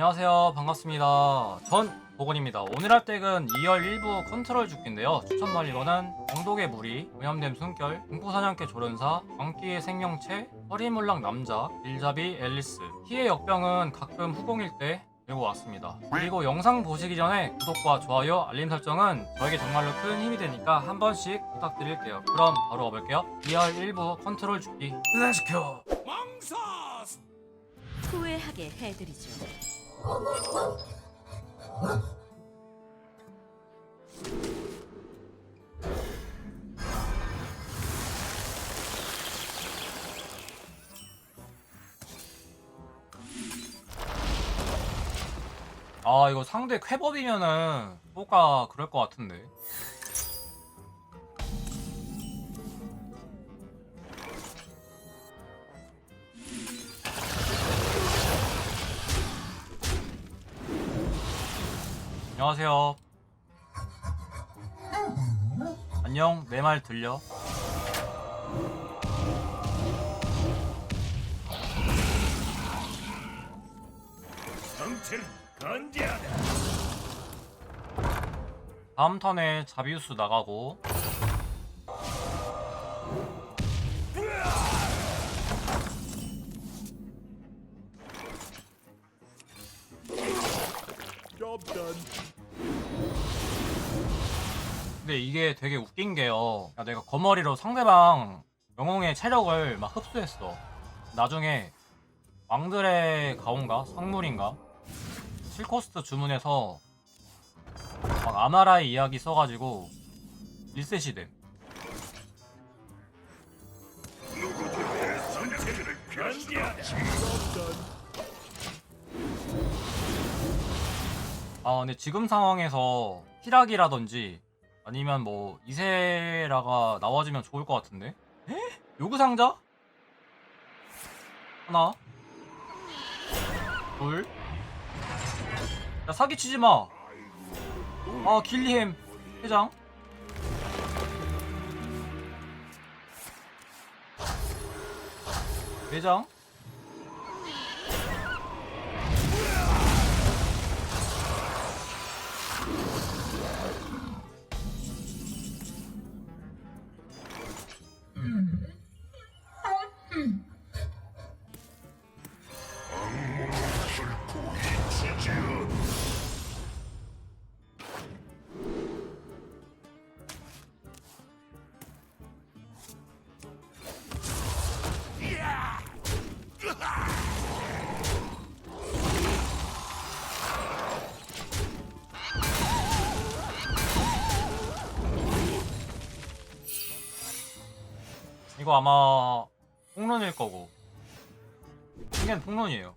안녕하세요. 반갑습니다. 전 보건입니다. 오늘 할 덱은 2열 1부 컨트롤 죽기인데요. 추천 말리거는 영독의 무리, 오염됨 숨결, 공포사냥개 조련사, 광기의 생명체, 허리물락 남자, 일잡이 앨리스. 희의 역병은 가끔 후공일 때 들고 왔습니다. 그리고 영상 보시기 전에 구독과 좋아요, 알림 설정은 저에게 정말로 큰 힘이 되니까 한 번씩 부탁드릴게요. 그럼 바로 가볼게요. 2열 1부 컨트롤 죽기. 끝내시켜. 후회하게 해드리죠. 아 이거 상대 쾌법이면은 뭐가 그럴 것 같은데 안녕하세요 안녕 내 말 들려? 성체를 건재하다. 다음 턴에 자비우스 나가고 Job done. 근데 이게 되게 웃긴 게요. 야, 내가 거머리로 상대방 영웅의 체력을 막 흡수했어. 나중에 왕들의 가온가 성물인가 7코스트 주문해서 막 아마라의 이야기 써가지고 1셋이 됨. 아 근데 지금 상황에서 히락이라든지 아니면 뭐 이세라가 나와주면 좋을 것 같은데? 에? 요구 상자? 하나 둘 야, 사기치지 마. 아, 길리햄 회장. 회장. 이거 아마 폭론일 거고. 이게 폭론이에요.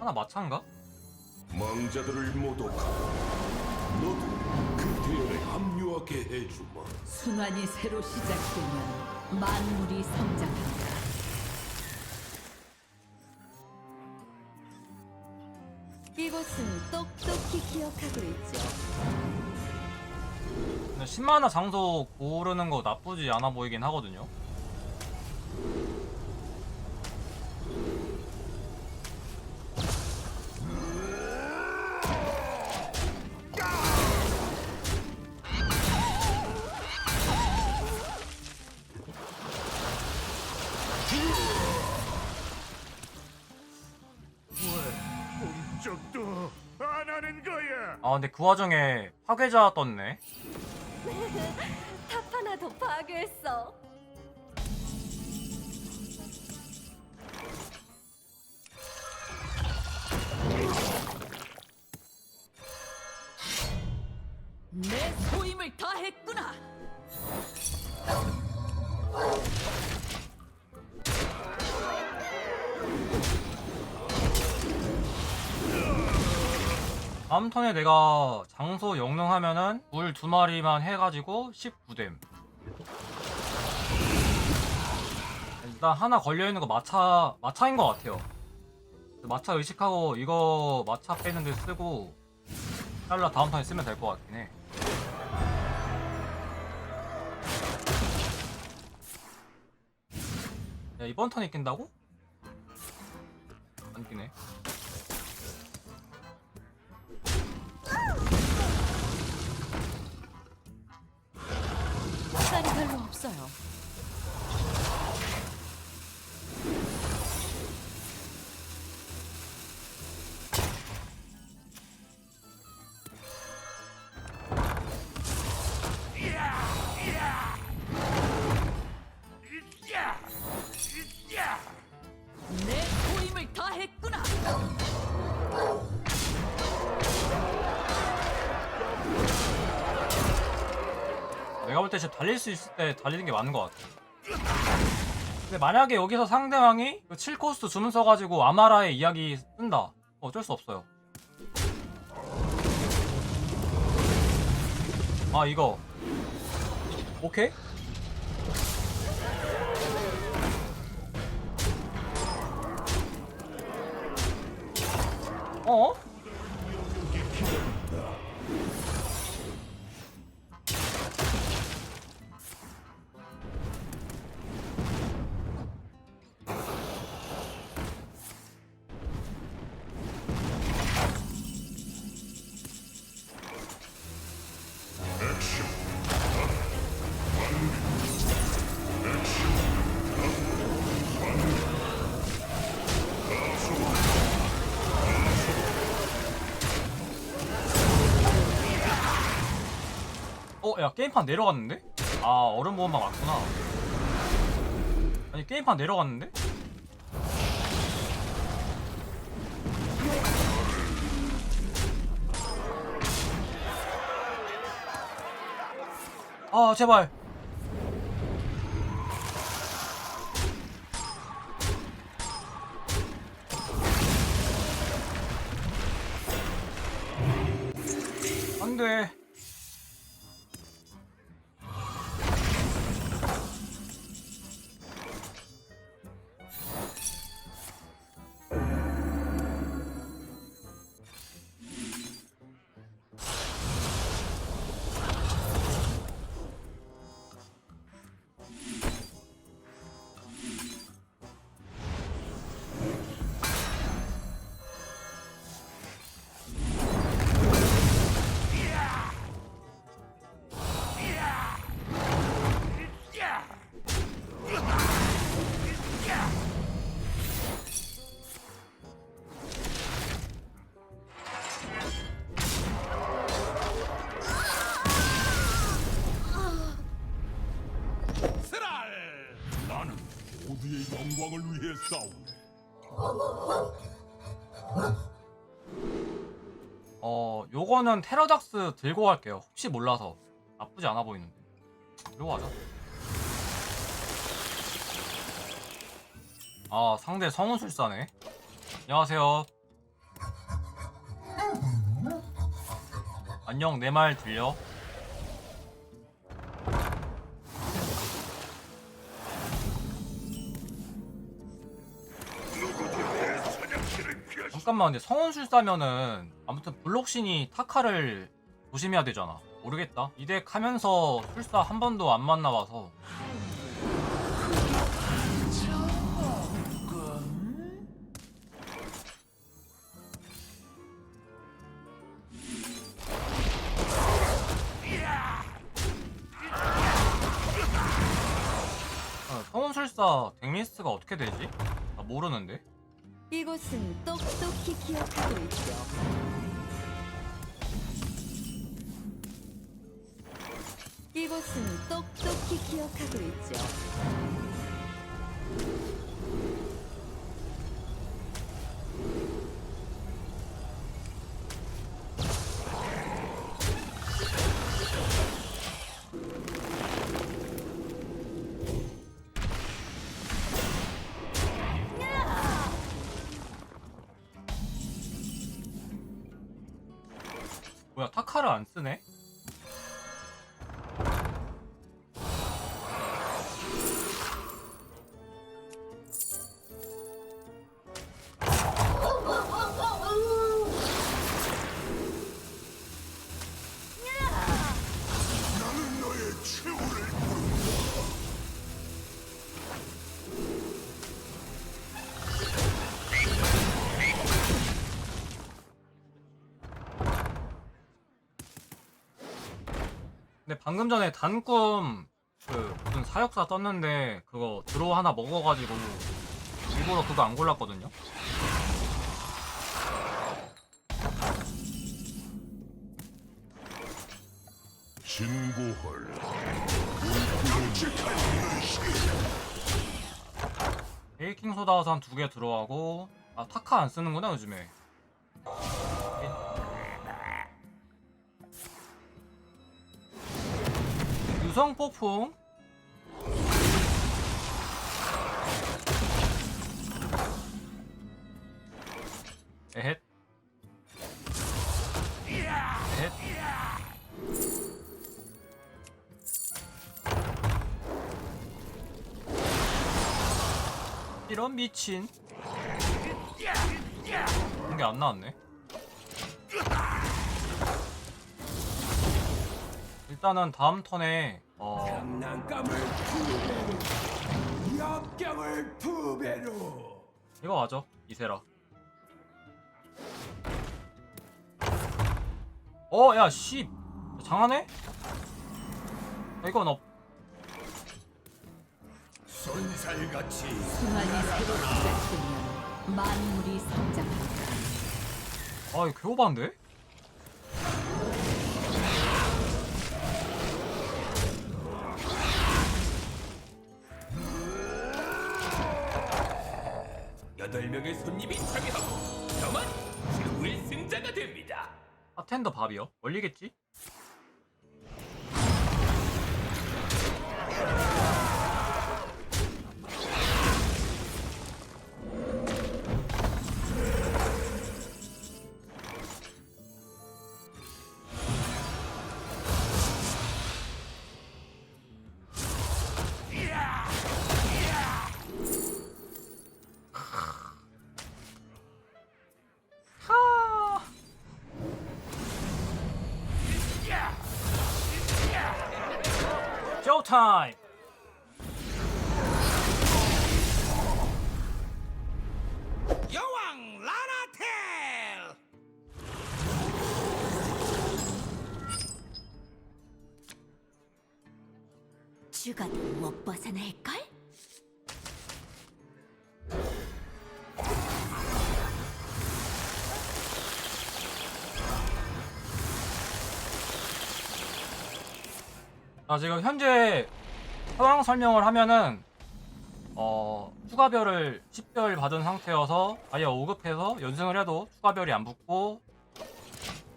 하나 마찬가? 망자들을 모독하고 너도 그 대열에 합류하게 해주마 순환이 새로 시작되면 만물이 성장한다. 이곳은 똑똑 히 기억하고 있죠. 근데 10만화 장소 고르는 거 나쁘지 않아 보이긴 하거든요. 근데 그 와중에 파괴자 떴네. 탑 하나 더 파괴했어. 내 소임을 다했구나. 다음 턴에 내가 장소 영능 하면은 물 두 마리만 해가지고 19댐. 일단 하나 걸려있는 거 마차, 마차인 것 같아요. 마차 의식하고 이거 마차 빼는 데 쓰고 잘라 다음 턴에 쓰면 될 것 같긴 해. 야 이번 턴에 낀다고? 안 끼네 별 때 지금 달릴 수 있을 때 달리는 게 맞는 것 같아 근데 만약에 여기서 상대방이 그 7코스트 주문 써가지고 아마라의 이야기 쓴다 어쩔 수 없어요 아 이거 오케이? 어? 어, 야, 게임판 내려갔는데? 아, 얼음 보호막 맞구나. 아니, 게임판 내려갔는데? 아, 제발. 안 돼. 요거는 테러닥스 들고 갈게요. 혹시 몰라서. 나쁘지 않아 보이는데. 들고 가자. 아, 상대 성운술사네. 안녕하세요. 안녕, 내 말 들려? 잠깐만 근데 성운술사면은 아무튼 블록신이 타카를 조심해야 되잖아. 모르겠다. 이덱 하면서 술사 한 번도 안 만나봐서. 어, 성운술사 덱리스트가 어떻게 되지? 나 모르는데 이곳은 똑똑히 기억하고 있죠. 이곳은 똑똑히 기억하고 있죠. 타카를 안 쓰네? 근데 방금 전에 단꿈 그 무슨 사역사 떴는데 그거 드로우 하나 먹어가지고 일부러 그거 안 골랐거든요. 신고할 베이킹 소다 화산 두개 들어가고 아 타카 안 쓰는구나 요즘에. 유성 폭풍. 에헷. 에헷. 이런 미친. 이게 안 나왔네. 일단은 다음 턴에 어. 장난감을 두 배로 역경을 두 배로. 이거 맞아 이세라. 어 야 씨. 장하네 야, 이건 업 손살같이 순환이 새로 시작되면 만물이 성장한다. 아 이거 개오반데? 명의 손님이 참여하고 저만 최후의 승자가 됩니다. 바텐더 밥이요? 얼리겠지? 쇼 타임. 여왕 라나텔 죽어도 못 벗어날걸? 아 지금 현재 상황 설명을 하면은 어 추가별을 10별 받은 상태여서 다이아 5급해서 연승을 해도 추가별이 안 붙고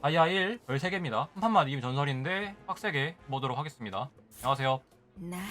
다이아 1 별 3개입니다. 한 판만 이기면 전설인데 빡세게 보도록 하겠습니다. 안녕하세요. 나의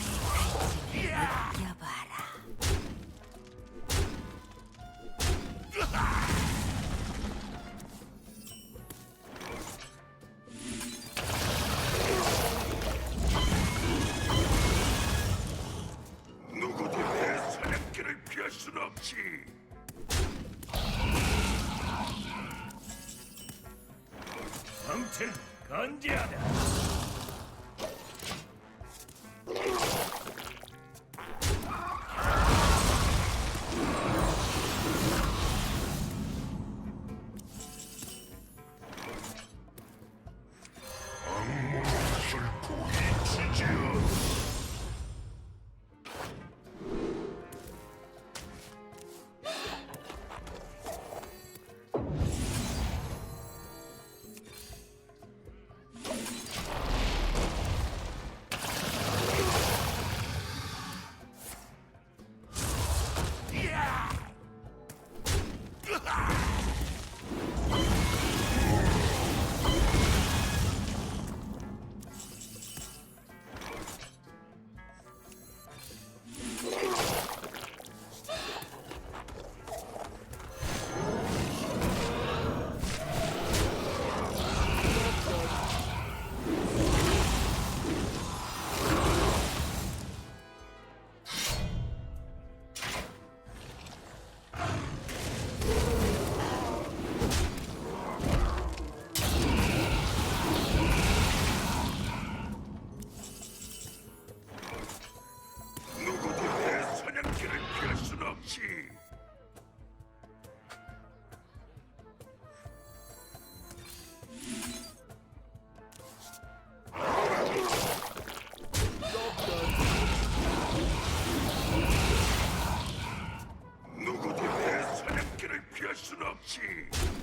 순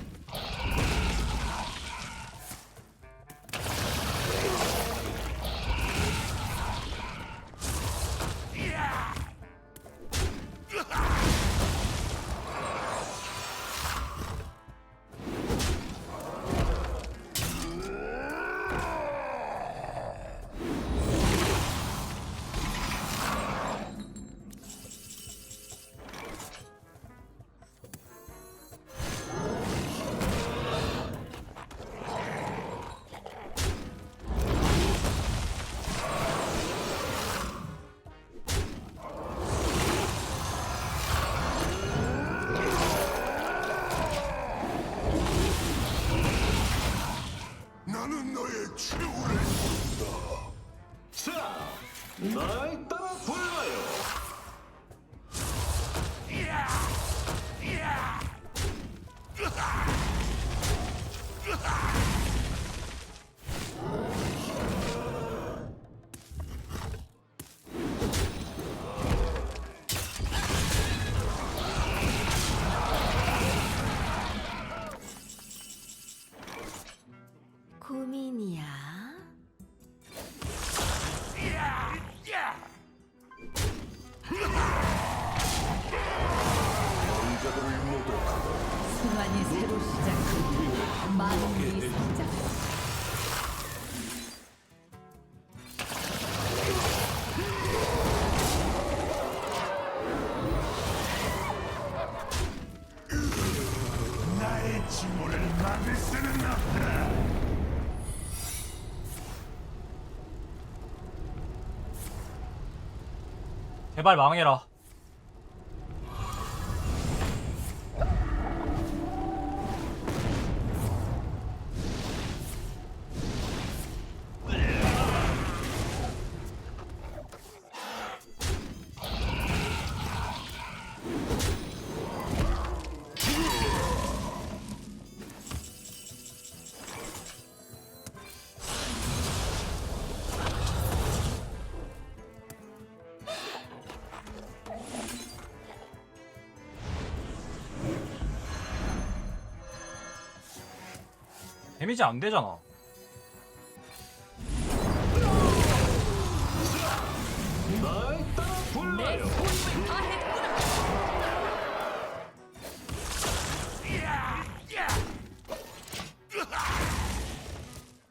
제발 망해라. 데미지 안 되잖아.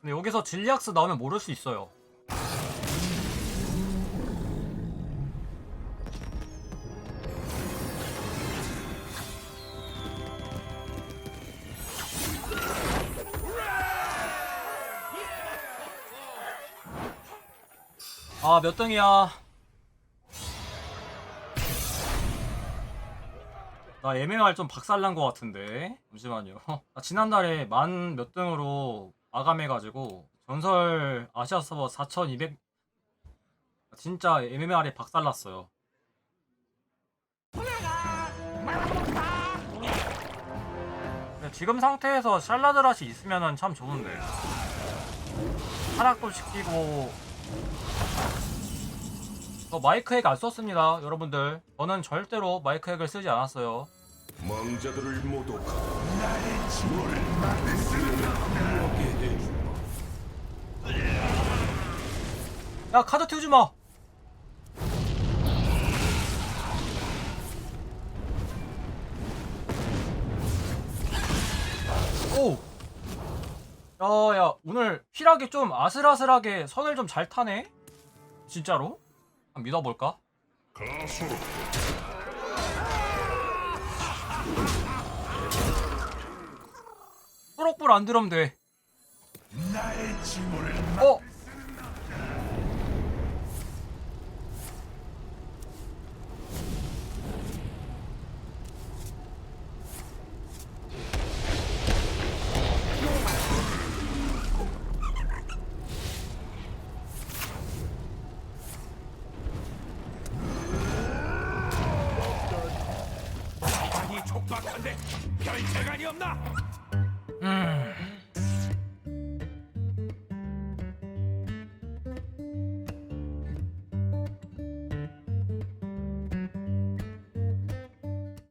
근데 여기서 질리악스 나오면 모를 수 있어요. 아, 몇 등이야? 나 MMR 좀 박살난 것 같은데. 잠시만요. 나 지난달에 만 몇 등으로 마감해가지고 전설 아시아 서버 4200 진짜 MMR이 박살났어요. 지금 상태에서 샬라드라시 있으면은 참 좋은데. 하락도 시키고 저 마이크 핵 안 썼습니다, 여러분들. 저는 절대로 마이크 핵을 쓰지 않았어요. 왕자들을 모독하고 나의 막을 수는 없다. 야 카드 튀우지 마. 오. 야야 오늘 휠하게 좀 아슬아슬하게 선을 좀 잘 타네. 진짜로? 한번 믿어볼까? 뿌럭불 안 들으면 돼. 어? だ。